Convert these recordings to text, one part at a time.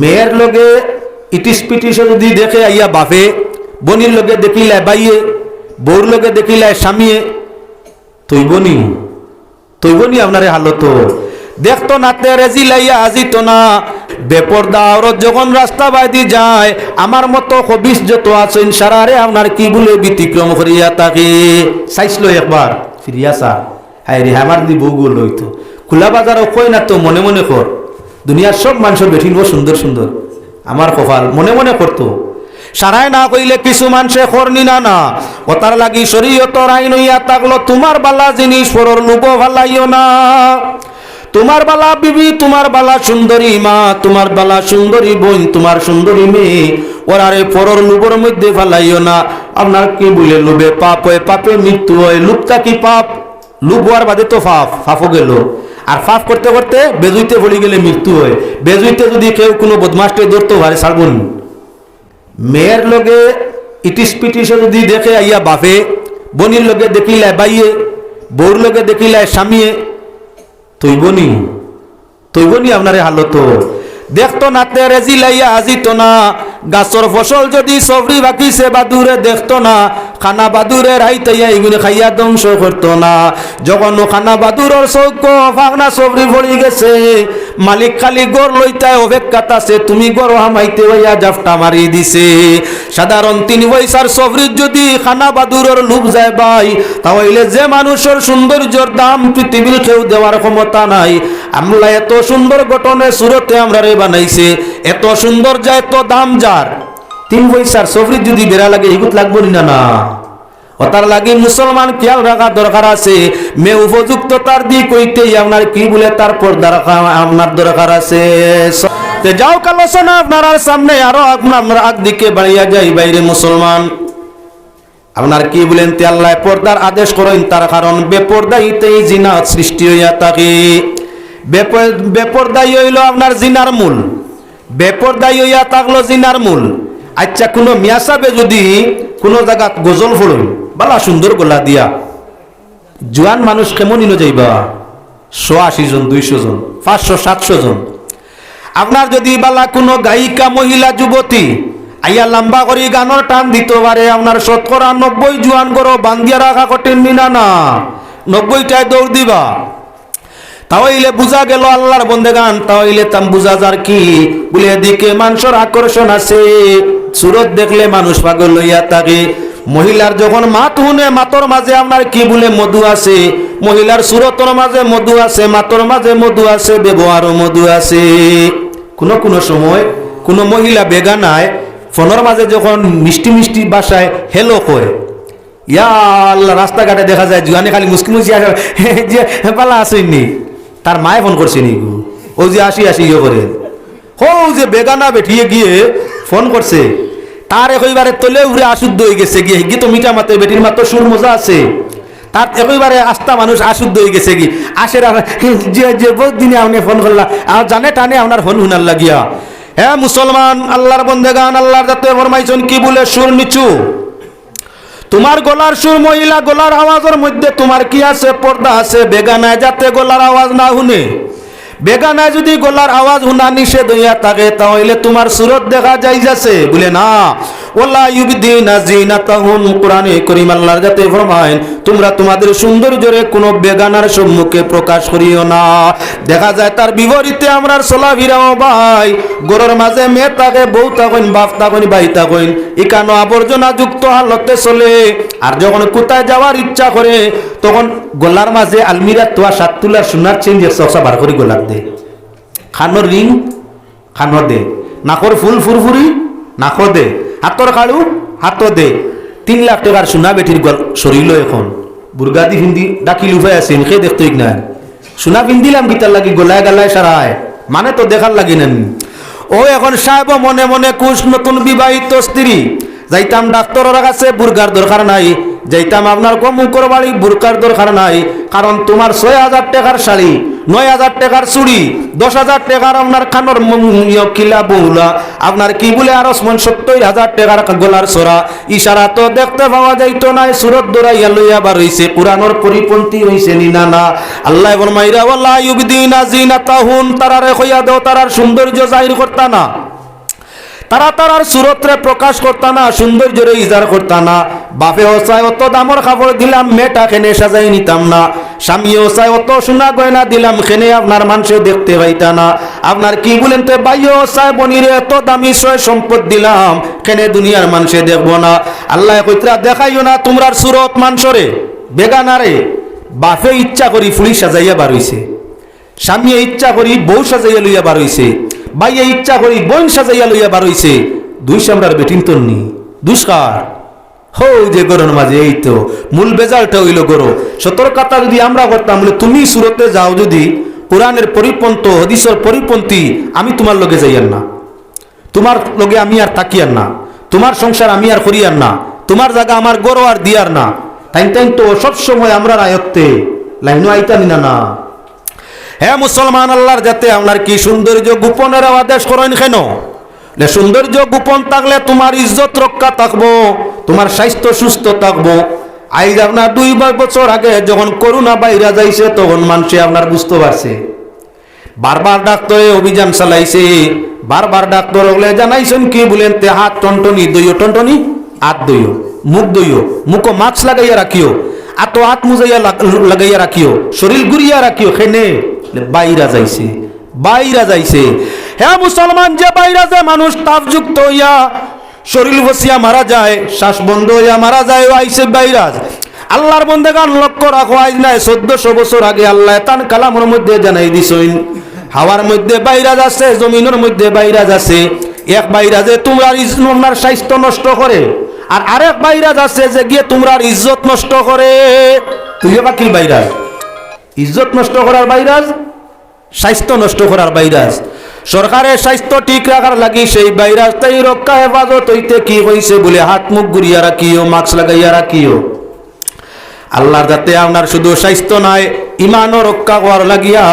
মেয়ের লগে ইটিস পিটিস যদি দেখে আইয়া বাপে, বনির লগে দেখিলে বাইয়ে, বউর লগে দেখিলে স্বামীয়ে তৈবনি তৈবনি আপনারে হালত দেখতো না তে রেজি লাইয়া আজিত না, বেপরদা ওর যখন রাস্তা বাইদি যায়, আমার মতো হবিস যত আছেন সারারে আপনার কি বলে ব্যতিক্রম করিয়া তাকে? চাইছিল একবার, ফিরিয়া চা। হাই রে আমার দি বউ গুলো হইতো। খোলা বাজারও কই না তো, মনে মনে কর। দুনিয়ার সব মানুষের বেঠিন সুন্দর সুন্দর। আমার কপাল মনে মনে করতো সারায় না কইলে কিছু মানুষে খরনি না না। ওতার লাগি শরীয়তর আইন হইয়া থাকল, তোমার বালা জিনিস পরর লুব ভালাইও না। তোমার বালা বিবি, তোমার বালা সুন্দরী মা, তোমার বালা সুন্দরী বোন, তোমার সুন্দরী মেয়ে ওরারে পরর লুবর মধ্যে ফালাইও না। আপনার কি বলে লুবে, পাপ হয়, পাপে মৃত্যু হয়, লুপটা কি পাপ? লুপ হওয়ার বাদে তো ফাফ ফাফও গেল। আর ফাফ করতে করতে বেজুইতে পড়ে গেলে মৃত্যু হয়। বেজুইতে যদি কেউ কোনো বদমাসকে ধরতে পারে ছাড়বন মেয়ের লগে ইটিস পিটিসে যদি দেখে, আইয়া বাপে, বনির লগে দেখিলে বাইয়ে, বউর লগে দেখিলে স্বামীয়ে, তৈবনি। তৈবনি আপনারে হালত দেখতো না তে রেজি লাইয়া হাজিত না। গাছর ফসল যদি সবরি বাকিছে বাদুরে দেখতো না। খানা বাদুরে রাইতাইয়া এগুলি খাইয়া ধ্বংস করতো না। যখন খানা বাদুরর চৌক, ফাগনা সবরি ভরি গেছে। মালিক খালি গড় লইতায় অপেক্ষাত আছে। তুমি গড় হামাইতে হইয়া জাফটা মারি দিছে। সাধারণ তিন পয়সার সবরির যদি খানা বাদুরর লুপ যায় ভাই তাহলে যে মানুষের সৌন্দর্যর দাম পৃথিবীর কেউ দেওয়ার ক্ষমতা নাই। আমরা এত সুন্দর গঠনে সুরতে আমরা রে বানাইছে, এত সুন্দর যা এত দাম যার। তিন পয়সার সবরির যদি বেড়া লাগে, এগুত লাগবো না না? ওতার লাগি মুসলমান খেয়াল রাখা দরকার আছে। মে উপযুক্ত তার দিক কইতে আপনার কি বলে তারপর দরকার, আপনার দরকার আছে। যাও কালোচনা আপনার সামনে আরও আপনার আগ দিকে বাড়িয়া যাই বাইরে মুসলমান। আপনার কি বলেন তে পর্দার আদেশ করেন তার কারণ, বেপর্দাইতেই জিনা সৃষ্টি হইয়া থাকে। বেপ- বেপর্দাই হইল আপনার জিনার মূল। বেপর্দাই হইয়া থাকল জিনার মূল। আচ্ছা কোনো মিয়া সাহেবে যদি কোনো জায়গাত গজল ফলুন বালা সুন্দর গলা দিয়া। জোয়ান মানুষ কেমন ইনো যাইবা? শো আশি জন, দুইশো জন, পাঁচশো, সাতশো জন। আপনার যদি বালা কোনো গায়িকা, মহিলা, যুবতী আইয়া লম্বা করি গানের টান দিতে পারে, আপনার শতকরা নব্বই জুয়ান করো বান্দিয়া রাখা কঠিন না না। নব্বইটায় দৌড় দিবা। তাহলে বুঝা গেল আল্লাহর বন্দে গান তাহলে তাম বুঝা যার কি? বলে এদিকে মানুষের আকর্ষণ আছে। সুরত দেখলে মানুষ পাগল লইয়া থাকে। মহিলার যখন মাত শুনে, মাতর মাঝে আপনার কি বলে মধু আছে মহিলার সুরতর মাঝে মধু আছে মাতর মাঝে মধু আছে ব্যবহারও মধু আছে কোনো কোনো সময় কোনো মহিলা বেগানায়, ফোনের মাঝে যখন মিষ্টি মিষ্টি বাসায় হেলো কয় ইয়া রাস্তাঘাটে দেখা যায়, জুয়ানে খালি মুসকি মুসকি আসে পালা আসেননি, তার মায়ে ফোন করছে নি গো। ও যে আসি আসি ইয়ে করে। হো যে বেগানা বেঠিয়ে গিয়ে ফোন করছে। তার একইবারে তলে উড়ে আশুদ্ধ হয়ে গেছে গিয়ে। গিয়ে তো মিঠা মাতে, বেটির মাত্র সুর মজা আছে। তার একইবারে আস্থা মানুষ আশুদ্ধ হয়ে গেছে কি আসে রা- যে যে, বহুত দিনে আপনি ফোন করলা। আর জানে টানে আপনার ফোন হুনার লাগিয়া। হ্যাঁ মুসলমান, আল্লাহর বন্দেগান, আল্লাহর যাতে ফরমাইছেন, কি বলে সুর নিচু? তোমার গলার সুর মহিলা, গলার আওয়াজের মধ্যে তোমার কি আছে? পর্দা আছে, বেগানায় যাতে গলার আওয়াজ না শুনে। বেগানায় যদি গলার আওয়াজ শুনা নিষেধ হইয়া থাকে তাহলে তোমার সুরত দেখা যাই যাচ্ছে বলে না। ওলা ইউবিদিনা জিনাতাহুম কোরআনে করিম আল্লাহর যাতে ফরমায় তোমরা তোমাদের সৌন্দর্যরে কোনো বেগানার সম্মুখে প্রকাশ করিও না। দেখা যায় তার বিপরীতে আমরা চলাফিরাও ভাই গরুর মাঝে মেয়ে থাকে, বউ থাকেন, বাপ থাকেন, ভাই থাকেন এখানো আবর্জনা যুক্ত হালতে চলে। আর যখন কোথায় যাওয়ার ইচ্ছা করে, তখন গলার মাঝে আলমিরা তোয়া সাত তুলার সোনার চেন যে চকসা বার করে গোলার দে। খানোর রিং, খানোর দে। নাকর ফুল ফুরফুরি নাকো দে। হাতর কাড়ু হাত দে। তিন লাখ টাকার সোনা বেটির গল সরিল এখন। বুর্গাদি হিন্দি ডাকি লুফাই আছে সে দেখতো না সোনা পিন্দিলাম গীতার লাগি, গোলায় গালায় সারায়। মানে তো দেখার লাগি নেন। ও এখন সাহেব মনে মনে কুশ নতুন বিবাহিত স্ত্রী। যাইতাম ডাক্তারের কাছে, বুর্গার দরকার নাই। যাইতাম আপনার কমুকর বাড়ি বুরকার দরকার নাই। কারণ তোমার ছয় হাজার টাকার শাড়ি, নয় হাজার টাকার চুড়ি, দশ হাজার টাকার আপনার ইয় কিলা বহুলা আপনার কি বলে আরও সত্তর হাজার টাকার গলার সরা ইশারা তো দেখতে পাওয়া যাইত নাই সুরত দৌড়াইয়া লইয়া বার হইছে কোরআনর পরিপন্থী হইছে নি না আল্লাহ ফরমাইরা ওয়াল্লাহ ইউবদিনা জিনাতাহুন তারারে কইয়া দাও তারার সৌন্দর্য জাহির করতা না তারা তারার সুরতরে প্রকাশ করতা না সৌন্দর্যরে ইজার করতা না বাপে ওসায় অত দামর খাবার দিলাম, মেয়েটা খেনে সাজাই নিতাম না। স্বামী ওসায় অত সোনা গয়না দিলাম, খেনে আপনার মানুষে দেখতে পাইতা না আপনার কি বলেন তো বাইয় ওসায় বনিরে এত দামি সয় সম্পদ দিলাম, খেনে দুনিয়ার মানুষে দেখব না। আল্লাহ কইতরা, দেখাইও না তোমরার সুরত মানসরে বেগানারে। বাপে ইচ্ছা করি ফুলি সাজাইয়া বার হইছে। স্বামী ইচ্ছা করি বউ সাজাইয়া লইয়া বার হইছে। বাইয়ে ইচ্ছা করি বোন সাজাইয়া লইয়া বার হইছে। দুই সামরার বেটিন তো নি। দুষ্কার। হো যে গরুর মাঝে, এই তো। মূল বেজালটা হইল গরু। সতর্কতা যদি আমরা করতাম, বলে তুমি সুরতে যাও যদি, কোরআনের পরিপন্থ, হদিসের পরিপন্থী, আমি তোমার লগে যাইয়ার না। তোমার লগে আমি আর তাকিয়ার না। তোমার সংসার আমি আর করিয়ার না। তোমার জায়গা আমার গরো আর দিয়ার না। তাই তাই তো সব সময় আমরা আয়ত্তে লাইনও আইতানি না না। হ্যাঁ মুসলমান আল্লাহর যাতে আপনার কি সৌন্দর্য গোপনের আদেশ করেন কেন? সৌন্দর্য গোপন থাকলে তোমার ইজ্জত রক্ষা থাকব, তোমার স্বাস্থ্য সুস্থ থাকব। আইজ আপনার দুই বছর আগে যখন করোনা বাইরা যাইছে তখন মানুষে আপনার বুঝতে পারছে। বারবার ডাক্তারে অভিযান চালাইছে, বারবার ডাক্তার হলে জানাইছেন কি বলেন, তে হাত টনটনি দইও, টনটনি হাত দইও, মুখ দইও, মুখ মাস্ক লাগাইয়া রাখিও, আত হাত মুজাইয়া লাগাইয়া রাখিও, শরীর ঘুরিয়া রাখিও, খেনে। বাইরা যাইছে বাইরা যাইছে। হ্যাঁ মুসলমান, যে বাইরা যে মানুষ তাপযুক্ত হইয়া শরীর বসিয়া মারা যায়, শ্বাস বন্ধ হইয়া মারা যায় আইসে বাইরাজ আল্লাহর বন্দেগান লক্ষ্য রাখো, আজ নাই, চোদ্দশো বছর আগে আল্লাহ তান কালামের মধ্যে জানাই দিছইন হাওয়ার মধ্যে বাইরাজ আছে জমিনের মধ্যে বাইরাজ আছে এক বাইরাজে তোমরা তোমার স্বাস্থ্য নষ্ট করে, আর আরেক বাইরাজ আছে যে গিয়ে তোমরার ইজ্জত নষ্ট করে। তুই বাকির বাইরাজ ইজ্জত নষ্ট করার বাইরাজ স্বাস্থ্য নষ্ট করার বাইরাজ সরকারের স্বাস্থ্য ঠিক রাখার লাগি সেই বাইরাজ তাই রক্ষা হেফাজত হইতে কি হয়েছে বলে হাত মুখ ঘুরিয়া রাখিও, মাস্ক লাগাইয়া রাখিও। আল্লাহর যাতে আপনার শুধু স্বাস্থ্য নাই, ইমানও রক্ষা হওয়ার লাগিয়া,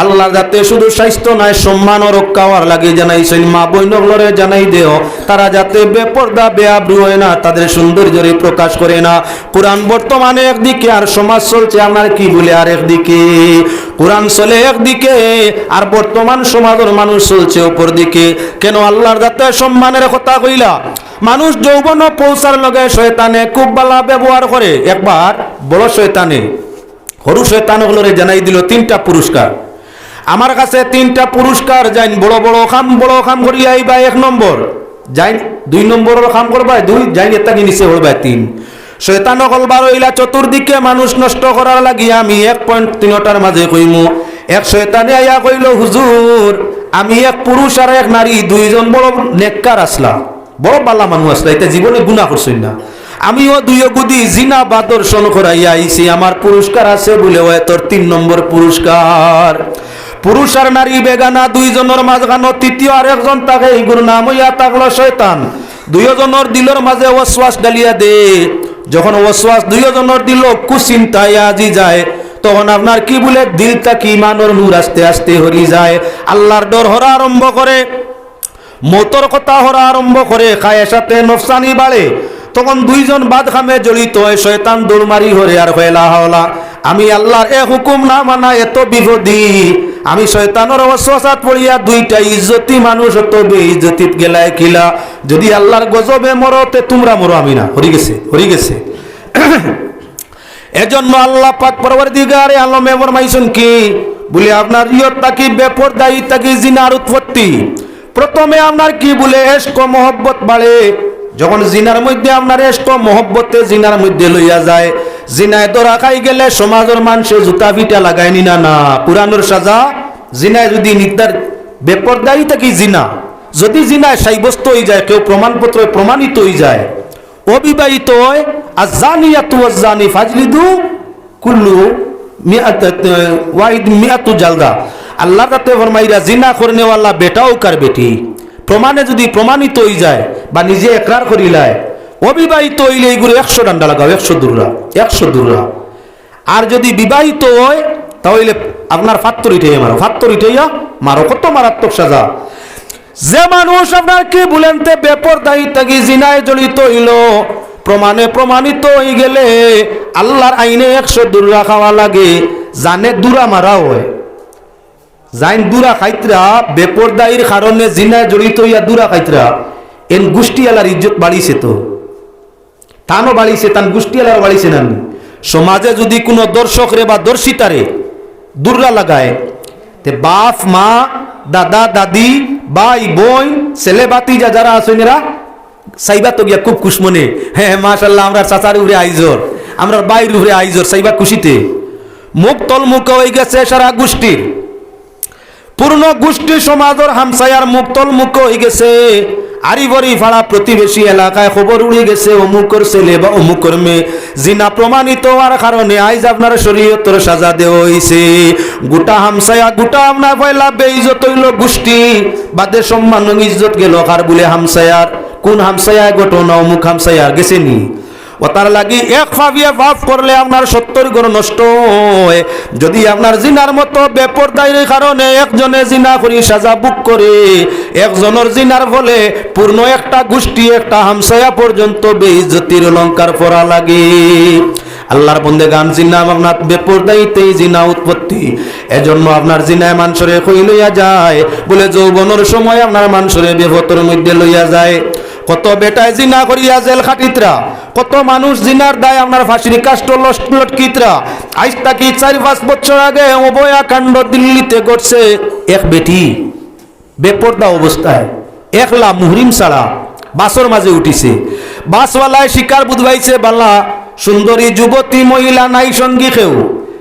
আল্লাহর যাতে শুধু স্বাস্থ্য নাই, সম্মানও রক্ষা হওয়ার লাগি জানাইছেন মা বৈনগলরে জানাই দেও। তারা যাতে বেপর্দা, বেআব্রু হয় না, তাদের সৌন্দর্যরে প্রকাশ করে না। কোরআন বর্তমানে একদিকে আর সমাজ চলছে আপনার কি বলে আর একদিকে? কোরআন চলে একদিকে, আর বর্তমান সমাজের মানুষ চলছে অপর দিকে কেন আল্লাহর যাতে সম্মানের কথা কইলা? মানুষ যৌবন পৌঁছার লগে শয়তানে খুব বালা ব্যবহার করে একবার বড় শয়তানে সরু শয়তানগুলোরে জানাই দিল তিনটা পুরস্কার আমার কাছে তিনটা পুরস্কার যাইন বড় বড় খাম বড় খাম করি আইবা এক নম্বর যাইন দুই নম্বরের খাম করবা দুই যাইন এটা নিচে হলবা তিন। শয়তান হলবার হইলা চতুর্দিকে মানুষ নষ্ট করার লাগি আমি এক পয়েন্ট তিনটার মাঝে কইমু এক শয়তানে আইয়া কইল হুজুর আমি এক পুরুষ আর এক নারী দুইজন বড় নেককার আসলা বড় বালা মানুষ আসলা এটা জীবনে গুণা করছেন না। আমিও দুই গুদি জিনা বা দর্শন করাইয়া আইছি, আমার পুরস্কার আছে বলে ওই তোর তিন নম্বর পুরস্কার। পুরুষ আর নারী বেগানা দুইজনের মাঝখানো তৃতীয় আর একজন তাকে এইগুর নাম হইয়া থাকল শয়তান। দুইজনের দিলর মাঝে ওয়াসওয়াস ডালিয়া দে। যখন ওয়াসওয়াস দুইজনের দিল, কুচিন্তায় আজি যায়। তখন আপনার কি বলে, দিলটা কি মানর নূর আস্তে আস্তে হরি যায়। আল্লাহর ডর হরা আরম্ভ করে। মতর কথা হরা আরম্ভ করে খায় সাথে নফসানি বাড়ে। তখন দুইজন বাদ খামে জড়িত হয় শয়তান দৌড়মারি হরে আর হইলা হাওলা। আমি আল্লাহর এ হুকুম না মানা এত বিপদী। আমি শয়তানের অশ্বাসাত পড়িয়া দুইটা ইজ্জতি মানুষ অত বেইজ্জতিত গেলায় কিলা। যদি আল্লাহর গজবে মরতে তোমরা মরো আমি না। হরি গেছে হরি গেছে। এজন্য আল্লাহ পাক পরবর্তীকারে আলমে ফরমাইছেন কি? বলে আপনার ইয়ত তাকি বেপরদায়ী তাকি জিনার উৎপত্তি? প্রথমে আপনার কি বলে, এস্ক মহব্বত বাড়ে। যখন জিনার মধ্যে আপনার এস্ক মহব্বতে জিনার মধ্যে লইয়া যায়, জিনায় ধরা খাই গেলে সমাজের মানুষে জুতা ফিটা লাগায়নি না না। পুরানোর সাজা, জিনায় যদি নির্দার বেপরদায়ী থাকি জিনা? যদি জিনায় সাব্যস্ত হয়ে যায়, কেউ প্রমাণপত্র প্রমাণিত হয়ে যায়, অবিবাহিত হয় আর জানিয়াতু জানি ফাজলিদু কুল্লু জালদা। আল্লাহ তাতে ফরমাইরা, জিনা করনেওয়ালা বেটাও কার বেটি? প্রমাণে যদি প্রমাণিত হয়ে যায় বা নিজে একরার করিলায় অবিবাহিত হইলে এইগুলো একশো ডান্ডা লাগাও, একশো দূররা একশো দূররা। আর যদি বিবাহিত হয়, তাহলে আপনার ফাত্তর ইটাইয়া মারো। ফাত্তর ইটাইয়া মারো, কত মারাত্মক সাজা। যে মানুষ আপনার কি বলেন তে বেপরদায়ী থাকি, জিনায় জড়িত হইল প্রমাণে প্রমাণিত হয়ে গেলে আল্লাহর আইনে একশো দূরা খাওয়া লাগে, জানে দূরা মারা হয়। জাইন দূরা খাইতরা, বেপরদায়ীর কারণে জিনায় জড়িত হইয়া দূরা খাইতরা। এন গোষ্ঠীওয়ালার ইজ্জত বাড়িছে তো। তানও বাড়িছে, তান গোষ্ঠীওয়ালার বাড়িছে না। সমাজে যদি কোনো দর্শকরে বা দর্শিতারে দুর্রা লাগায় বাপ, মা, দাদা, দাদি, ভাই, বোন, ছেলে বাতি যা যারা আছেন এরা সাইবা তো গিয়া খুব খুশ মনে হ্যাঁ মাশাল্লাহ আমরা চাচার উপরে আইজর। আমরা বাইর উপরে আইজর সাইবা খুশিতে। মুখ তল মুখ হয়ে গেছে সারা গোষ্ঠীর। পূর্ণ গোষ্ঠী সমাজের হামসায়ার মুক্তল মুখ হয়ে গেছে। আরিবরি ফাড়া প্রতিবেশী এলাকায় খবর উড়ে গেছে, অমুকর ছেলে বা অমুকর মেয়ে। জিনা প্রমাণিত হওয়ার কারণে আইজ আপনার শরীয়তর সাজা দেওয়া হয়েছে গোটা হামসায়া, গোটা আপনার পয়লা হইল গোষ্ঠী। বাদে সম্মান ইজ্জত গেল কার বলে হামসায়ার? কোন হামসায়া ঘটনা অমুক হামসায়ার গেছে নি ও তার লাগি এক ফাবিয়ে বাপ করলে আপনার সত্তর গুণ নষ্ট হয়। যদি আপনার জিনার মতো বেপরদায়ের কারণে একজনে জিনা করি সাজা বুক করে, একজনের জিনার ফলে পূর্ণ একটা গোষ্ঠী, একটা হামসায়া পর্যন্ত বেইজ্জতির অলঙ্কার পরা লাগে। আল্লাহর বন্দে গান জিনা আপনার বেপরদাইতেই জিনা উৎপত্তি। এজন্য আপনার জিনায় মানুষরে কই লইয়া যায়, বলে যৌবনের সময় আপনার মানুষরে বেভতর মধ্যে লইয়া যায়। কত বেটায় জিনা করিয়া জেল খাটিতরা, কত মানুষ জিনার দায় আপনার ফাঁসির কাষ্ট লটকিতরা। আজ তাকি চার পাঁচ বছর আগে অবয়া কাণ্ড দিল্লিতে ঘটছে এক বেটি। বেপর্দা অবস্থায়, একলা মুহরিম ছাড়া বাসর মাঝে উঠিছে। বাসওয়ালায় শিকার বুধবাইছে বালা, সুন্দরী যুবতী মহিলা নাই সঙ্গী কেউ।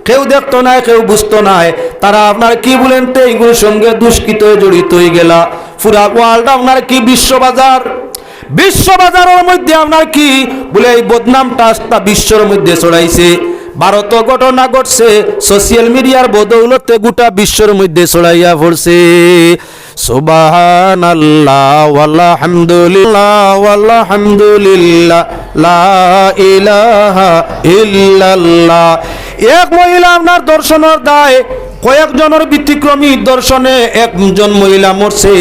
কেউ দেখতো নাই, কেউ বুঝতো নাই, তারা আপনার কি বলেন তো এইগুলোর সঙ্গে দুষ্কৃত জড়িত হয়ে গেলা। পুরা ওয়ার্ল্ড আপনার কি বিশ্ববাজার বিশ্ববাজারের মধ্যে আপনার কি? বলে এই বদনামটা আস্তা বিশ্বর মধ্যে ছড়াইছে। ভারত ঘটনা ঘটছে সোশ্যাল মিডিয়ার বদৌলতে গোটা বিশ্বর মধ্যে ছড়াইয়া পড়ছে। সুবাহান লা এক মহিলা আপনার দর্শনের দায়, কয়েকজনের ব্যতিক্রমী দর্শনে একজন মহিলা মরছে।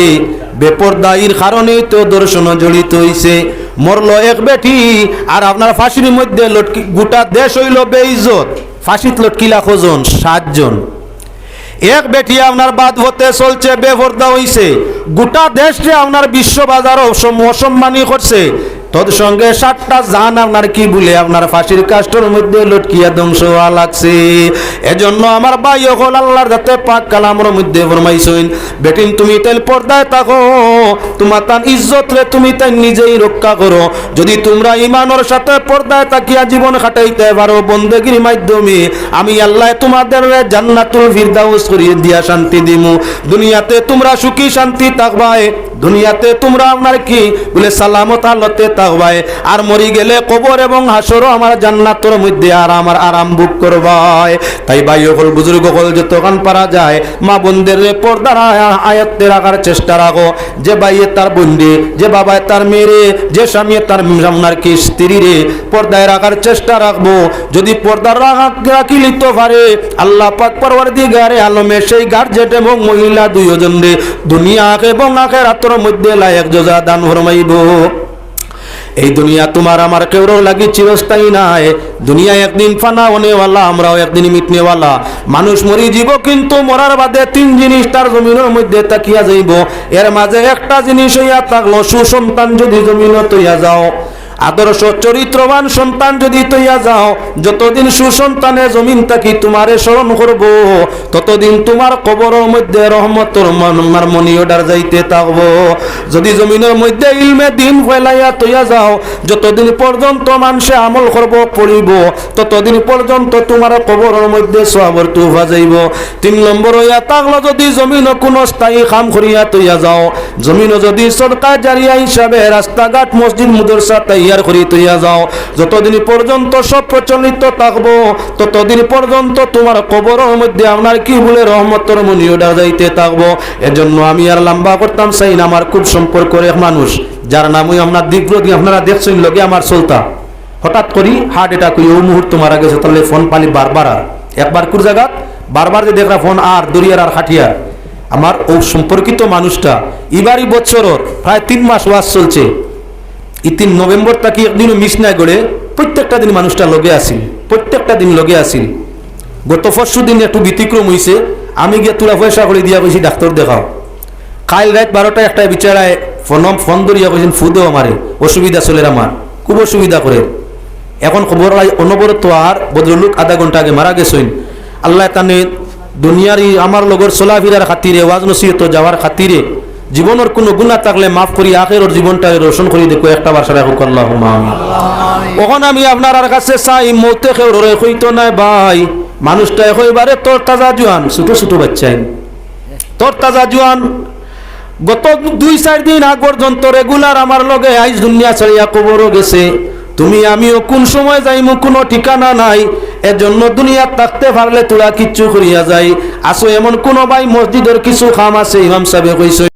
বেপরদায়ীর কারণেই তো দর্শন জড়িত হইছে। মরল এক বেটি, আর আপনার ফাঁসির মধ্যে লটকি, গোটা দেশ হইল বেইজত ফাঁসিত লটকিলা খোঁজন সাতজন এক বেটি আপনার বাদ হতে চলছে, বেপর্দা হইছে। গোটা দেশে আপনার বিশ্ববাজার অসম্মানী করছে। তোর সঙ্গে সাতটা জান, আপনার কি বলে? আপনার ফাঁসির কাষ্টর মধ্যে লটকিয়া ধ্বংস হওয়া লাগছে। এজন্য আমার ভাই হল আল্লাহর যাতে পাক কালামর মধ্যে ফরমাইছেন, বেটিন, তুমি তেল পর্দায় থাকো, তোমার তার ইজ্জত রে তুমি তাই নিজেই রক্ষা করো। যদি তোমরা ইমানের সাথে পর্দায় তাকিয়া জীবন কাটাইতে পারো বন্দেগির মাধ্যমে, আমি আল্লাহ তোমাদের জান্নাতুল ফিরদাউস করিয়ে দিয়া শান্তি দিমু। দুনিয়াতে তোমরা সুখী, শান্তি থাকবাই দুনিয়াতে তোমরা আপনার কি বলে, সালামত আলতে থাকবাই আর মরি গেলে কবর এবং হাসরও আমার জান্নাতর মধ্যে আর আমার আরাম বুক করবাই। তাই ভাই হল বুজুর্গ হল যতক্ষণ পারা যায়, মা বোনদের পর্দার আয়া- আয়ত্তে রাখার চেষ্টা রাখো। যে ভাইয়ে তার বন্দি, যে বাবায় তার মেয়েরে যে স্বামী তার আপনার কি স্ত্রী রে, পর্দায় রাখার চেষ্টা রাখব। যদি পর্দার রাখা লিখতে পারে, আল্লাহ পাক পরবার দিগারে আলমে সেই গার্জেট এবং মহিলা দুইজন রে, দুনিয়া এবং আখের আত্মর মধ্যে লায়ক যোজা দান ফরমাইব। এই দুনিয়া তোমার, আমার কেউ লাগি চিরস্থায়ী নাই। দুনিয়া একদিন ফানা হনেওয়ালা আমরাও একদিন মিটনেওয়ালা মানুষ মরি যাব কিন্তু মরার বাদে তিন জিনিস তার জমিনের মধ্যে তাকিয়া যাইব। এর মাঝে একটা জিনিস হইয়া থাকল, সুসন্তান যদি জমিন তৈয়া যাও। আদর্শ, চরিত্রবান সন্তান যদি তৈয়া যাও, যতদিন সুসন্তানে জমিন থাকি তোমারে স্মরণ করব। ততদিন তোমার কবরের মধ্যে রহমতর মার মনি অর্ডার যাইতে থাকব। যদি জমিনের মধ্যে ইলমে দিন ফেলাইয়া তৈয়া যাও, যতদিন পর্যন্ত মানুষে আমল করব, পড়িব, ততদিন পর্যন্ত তোমার কবরের মধ্যে সবর তুফা যাইব। তিন নম্বর হইয়া থাকল যদি জমিন কোনো স্থায়ী কাম করিয়া তৈয়া যাও, জমিন যদি সরকার জারিয়া হিসাবে রাস্তাঘাট, মসজিদ, মুদরসা তাই তৈয়ার করি তৈয়া যাও। যতদিন পর্যন্ত সব প্রচলিত থাকব, ততদিন পর্যন্ত তোমার কবরের মধ্যে আপনার কি বলে রহমতর মনি ওটা যাইতে থাকব। এজন্য আমি আর লম্বা করতাম সেই আমার খুব সম্পর্ক এক মানুষ। যার নাম ওই আপনার দিগ্রদি আপনারা দেখছেন লগে আমার চলতা। হঠাৎ করি হার্ট অ্যাটাক ওই মুহূর্ত মারা গেছে, তাহলে ফোন পালি বারবার আর। একবার কোন জায়গা বারবার যে দেখরা ফোন আর দরিয়ার আর হাটিয়ার আমার ও সম্পর্কিত মানুষটা, এবারই বছরর প্রায় তিন মাস ওয়াজ চলছে। এই তিন নভেম্বর তাকে একদিনও মিস নাই করে প্রত্যেকটা দিন মানুষটা লগে আসিল, প্রত্যেকটা দিন লগে আসিল। গত পরশু দিন একটু ব্যতিক্রম হয়েছে আমি গিয়ে তুলা পয়সা করে দিয়া কইছি, ডাক্তার দেখাও। কাল রাত বারোটা একটা বিচারায় ফোন ফোন ধরিয়া কইছেন ফুদেও আমারে, অসুবিধা চলে আমার, খুব অসুবিধা করে। এখন খবর অনবরত আর ভদ্রলোক আধা ঘণ্টা আগে মারা গেছেন। আল্লাহ তানে দুনিয়ার আমার লগর চলাফিরার খাতিরে ওয়াজ নসিহত যাওয়ার খাতিরে জীবনের কোনো গুণা থাকলে মাফ করি আখের ওর জীবনটা রোশন করি দেখো একটা বাসা রাখো আল্লাহ ওখন আমি আপনার কাছে চাই মৌতে কেউ রে কইতো নাই ভাই। মানুষটা এবারে তোর তাজা জোয়ান ছোট ছোট বাচ্চাই তোর তাজা জোয়ান গত দুই চার দিন আগ পর্যন্ত রেগুলার আমার লগে আইস দুনিয়া ছাড়িয়া কবরও গেছে। তুমি আমিও কোন সময় যাইমু কোনো ঠিকানা নাই। এজন্য দুনিয়া থাকতে পারলে তোরা কিচ্ছু করিয়া যাই। আসো এমন কোন ভাই মসজিদের কিছু খাম আছে ইমাম সাহেব কইছে।